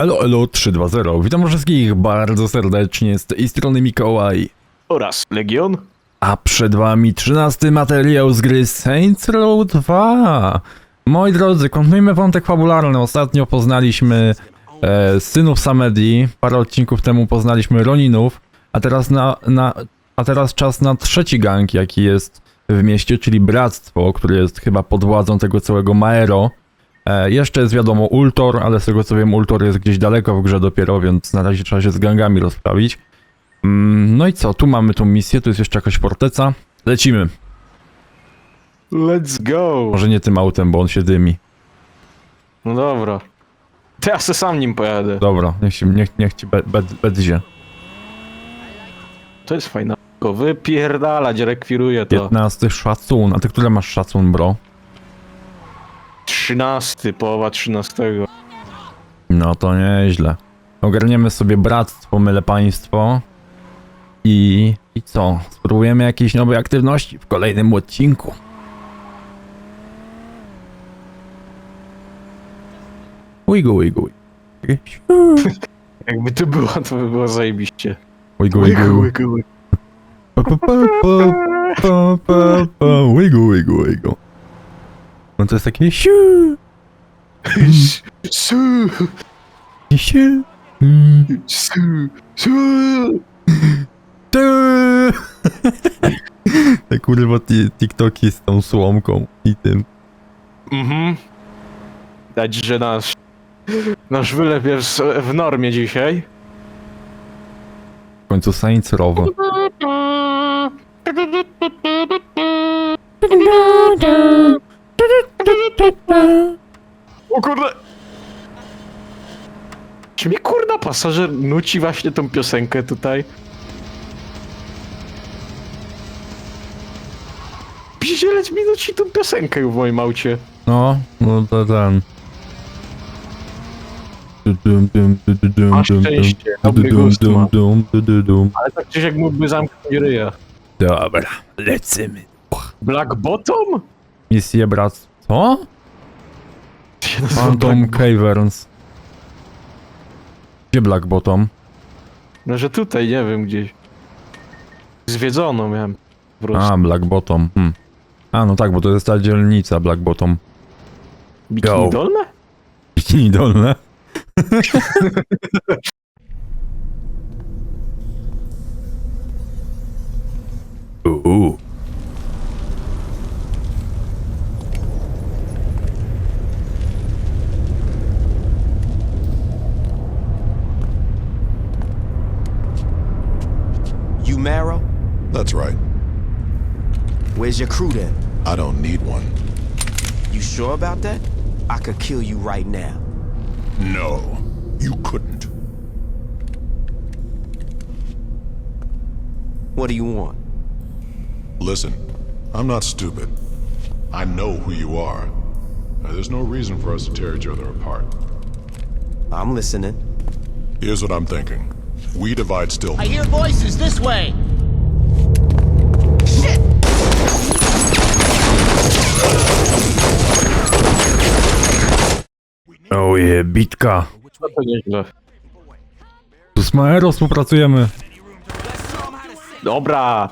Elo, elo 320. Witam wszystkich bardzo serdecznie z tej strony Mikołaj. oraz Legion. A przed wami 13 materiał z gry Saints Row 2. Moi drodzy, kontynuujmy wątek fabularny. Ostatnio poznaliśmy e, synów Samedi, parę odcinków temu poznaliśmy Roninów, a teraz, na, na, a teraz czas na trzeci gang, jaki jest w mieście, czyli Bractwo, które jest chyba pod władzą tego całego Maero. E, jeszcze jest wiadomo Ultor, ale z tego co wiem Ultor jest gdzieś daleko w grze dopiero, więc na razie trzeba się z gangami rozprawić. Mm, No i co, tu mamy tą misję, tu jest jeszcze jakaś forteca. Lecimy. Let's go! Może nie tym autem, bo on się dymi. No dobra. To ja se sam nim pojadę. Dobra, niech, się, niech, niech ci be, be, bedzie. To jest fajna. Go Wypierdalać, rekwiruję to. 15 szacun. A ty które masz szacun, bro? 13, połowa 13. No to nieźle. Ogarniemy sobie bractwo, myle państwo. I... I co? Spróbujemy jakiejś nowej aktywności w kolejnym odcinku. Wigu, wigu. Jakby tu było, to by było zajebiście. Wigu, wigu. łygu. Pa, pa, pa, pa, pa, pa, pa. Wigu, wigu, wigu. No to jest takie siu, Su, siu. Mm. su, su. Tu. Te kurwa ti- TikToki z tą słomką i tym. Mhm. Dać, że nasz... Nasz wylew jest w normie dzisiaj. W końcu Saints Row. Czy mi kurna pasażer nuci właśnie tą piosenkę tutaj? Pizdzielec mi nuci tą piosenkę w moim aucie. No, no to ten. Dum, szczęście, dobry gust ma. Ale tak czy jak mógłby zamknąć ryja. Dobra, lecimy. Black Bottom? Misję brat. Co? Phantom. Caverns. Gdzie Black Bottom? No, że tutaj, nie wiem, gdzieś. Zwiedzono miałem. Po prostu. A, Black Bottom. Hmm. A, no tak, bo to jest ta dzielnica Black Bottom. Bikini dolne? Bikini dolne. Uuu. Marrow? That's right. Where's your crew then? I don't need one. You sure about that? I could kill you right now. No, you couldn't. What do you want? Listen, I'm not stupid. I know who you are. Now, there's no reason for us to tear each other apart. I'm listening. Here's what I'm thinking. We divide still. I hear voices this way. Oje, bitka. No to nieźle. Tu z Maero współpracujemy. Dobra,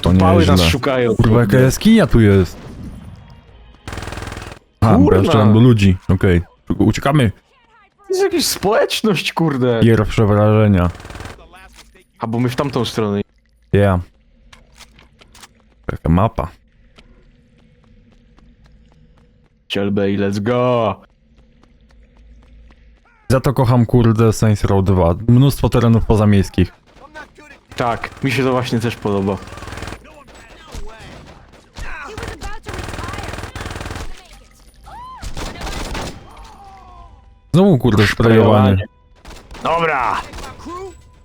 To pały nas nieźle. szukają. Kurwa, jaka jaskinia tu jest. A, bo ja strzelam do ludzi. Okej. Uciekamy. To jest jakaś społeczność, kurde. Pierwsze wrażenia. A bo my w tamtą stronę. Yeah. Taka mapa. Cielbej, let's go. Za to kocham kurde Saints Row 2. Mnóstwo terenów pozamiejskich. Tak, mi się to właśnie też podoba. Znowu kurde sprejowanie. Dobra.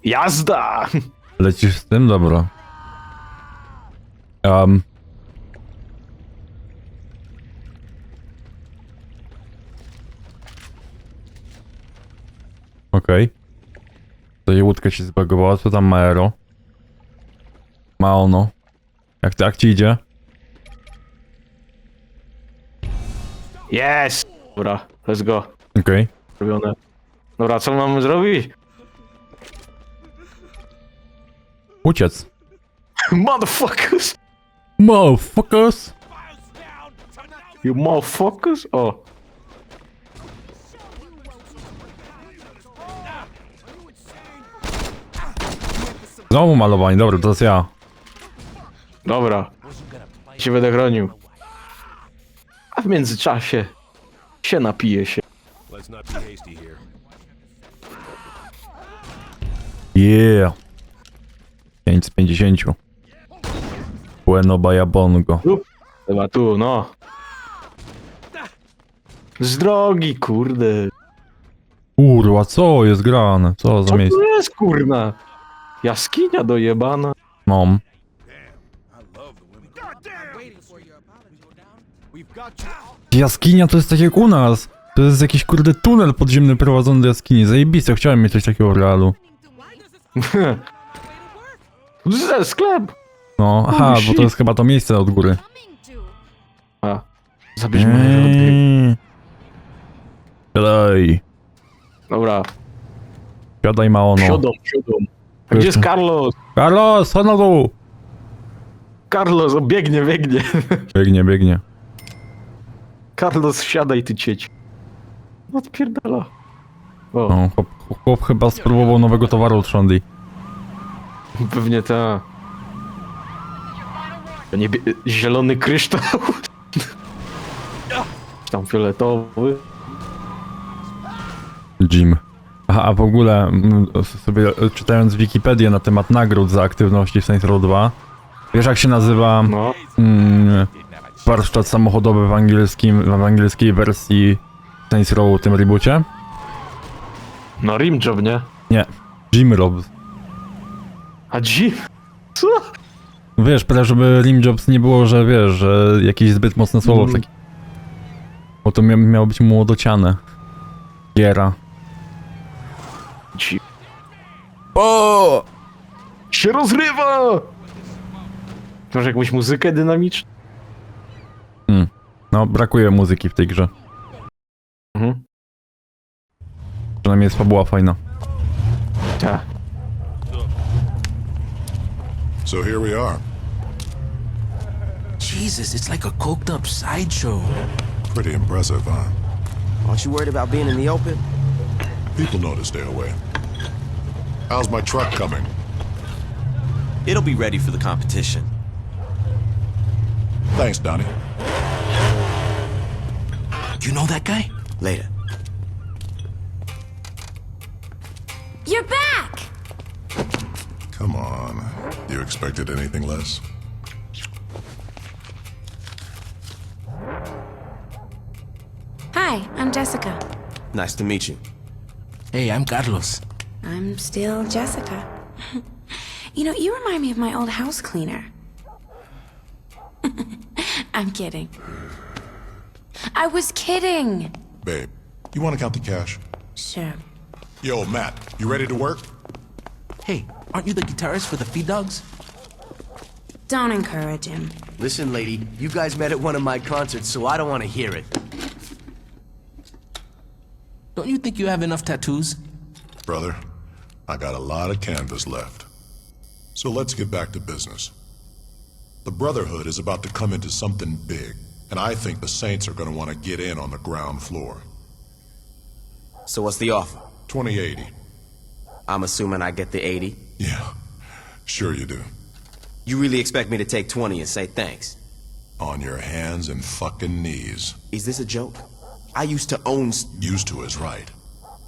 Jazda. Lecisz z tym? Dobra. Um. Okej. To jej łódka się zbagowała, co tam ma aero? Ma ono. Jak, jak ci idzie? Yes. Dobra, let's go. Okej. Robione. Dobra, co mamy zrobić? Uciec. Motherfuckers! Motherfuckers! You motherfuckers! O. Znowu malowanie, dobra, to jest ja. Dobra. Się będę chronił. A w międzyczasie się napiję się. Let's not be hasty here. Yeah. 5 z 50. Bueno bongo. Tu? Chyba tu, no. Z drogi, kurde. Kurwa, co jest grane? Co za Co miejsce? tu jest, kurna? Jaskinia dojebana. Mam. Jaskinia to jest tak jak u nas. To jest jakiś kurde tunel podziemny prowadzony do jaskini. Zajebiste, chciałem mieć coś takiego w realu. Ze sklep. No, aha, bo shit. to jest chyba to miejsce od góry. A, zabierz. Eee. Siadaj. Dobra, Siadaj maono. siódą, siódą. A Gdzie jest Carlos? Carlos, chodź na dół. Carlos, o, biegnie, biegnie. Biegnie, biegnie. Carlos, siadaj ty cieć. Odpierdala. O, No, chłop, chłop chyba spróbował nowego towaru od Shandy. pewnie ta. To nie zielony kryształ. Tam fioletowy. Jim. Aha, a w ogóle mm, sobie czytając Wikipedię na temat nagród za aktywności w Saints Row 2, wiesz jak się nazywa No. mm, warsztat samochodowy w angielskim, w angielskiej wersji Saints Row tym reboocie? No rimjob, nie? Nie, Jim Robs. A Jim? Co? Wiesz, prawie żeby Rim Jobs nie było, że wiesz, że jakieś zbyt mocne słowo w Mm. taki... Bo to mia miało być młodociane. Giera. Jim. O! Się rozrywa! Masz jakąś muzykę dynamiczną? No, brakuje muzyki w tej grze. Przynajmniej jest fabuła fajna. Tak. So here we are. Jesus, it's like a coked up sideshow. Pretty impressive, huh? Aren't you worried about being in the open? People know to stay away. How's my truck coming? It'll be ready for the competition. Thanks, Donnie. You know that guy? Later. Come on. You expected anything less? Hi, I'm Jessica. Nice to meet you. Hey, I'm Carlos. I'm still Jessica. you know, you remind me of my old house cleaner. I'm kidding. I was kidding! Babe, you want to count the cash? Sure. Yo, Matt, you ready to work? Hey, aren't you the guitarist for the Feed Dogs? Don't encourage him. Listen, lady, you guys met at one of my concerts, so I don't want to hear it. Don't you think you have enough tattoos? Brother, I got a lot of canvas left. So let's get back to business. The Brotherhood is about to come into something big, and I think the Saints are going to want to get in on the ground floor. So what's the offer? 2080. I'm assuming I get the 80. Yeah, sure you do. You really expect me to take 20 and say thanks? On your hands and fucking knees. Is this a joke? I used to own. Used to is right.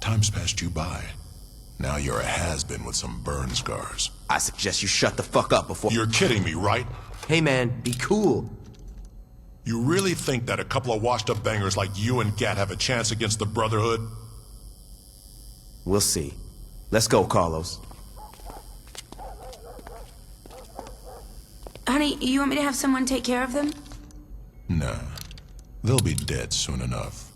Time's passed you by. Now you're a has-been with some burn scars. I suggest you shut the fuck up before. You're kidding me, right? Hey, man, be cool. You really think that a couple of washed-up bangers like you and Gat have a chance against the Brotherhood? We'll see. Let's go, Carlos. Honey, you want me to have someone take care of them? Nah. They'll be dead soon enough.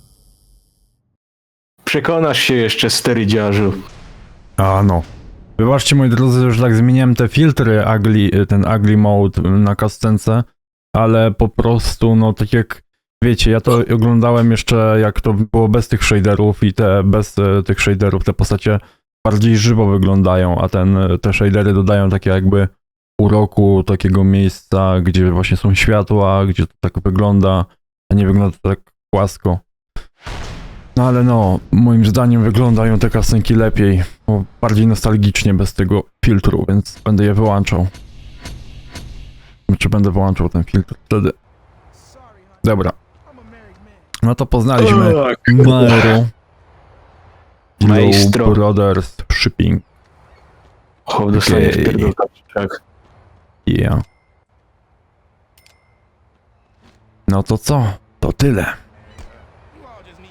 Przekonasz się jeszcze, sterydziarzu. A no. Wybaczcie moi drodzy, że tak zmieniłem te filtry ugly, ten ugly mode na kastence, ale po prostu, no tak jak wiecie, ja to oglądałem jeszcze jak to było bez tych shaderów i te bez e, tych shaderów te postacie bardziej żywo wyglądają, a ten, e, te shadery dodają takie jakby uroku takiego miejsca, gdzie właśnie są światła, gdzie to tak wygląda, a nie wygląda to tak płasko. No ale no, moim zdaniem wyglądają te kasenki lepiej, bo bardziej nostalgicznie bez tego filtru, więc będę je wyłączał. Czy będę wyłączał ten filtr wtedy? Dobra. No to poznaliśmy Tak. Maestro. Brothers Shipping. O, dostanie Okej. w pierdolka, tak. Yeah. No to co? To tyle.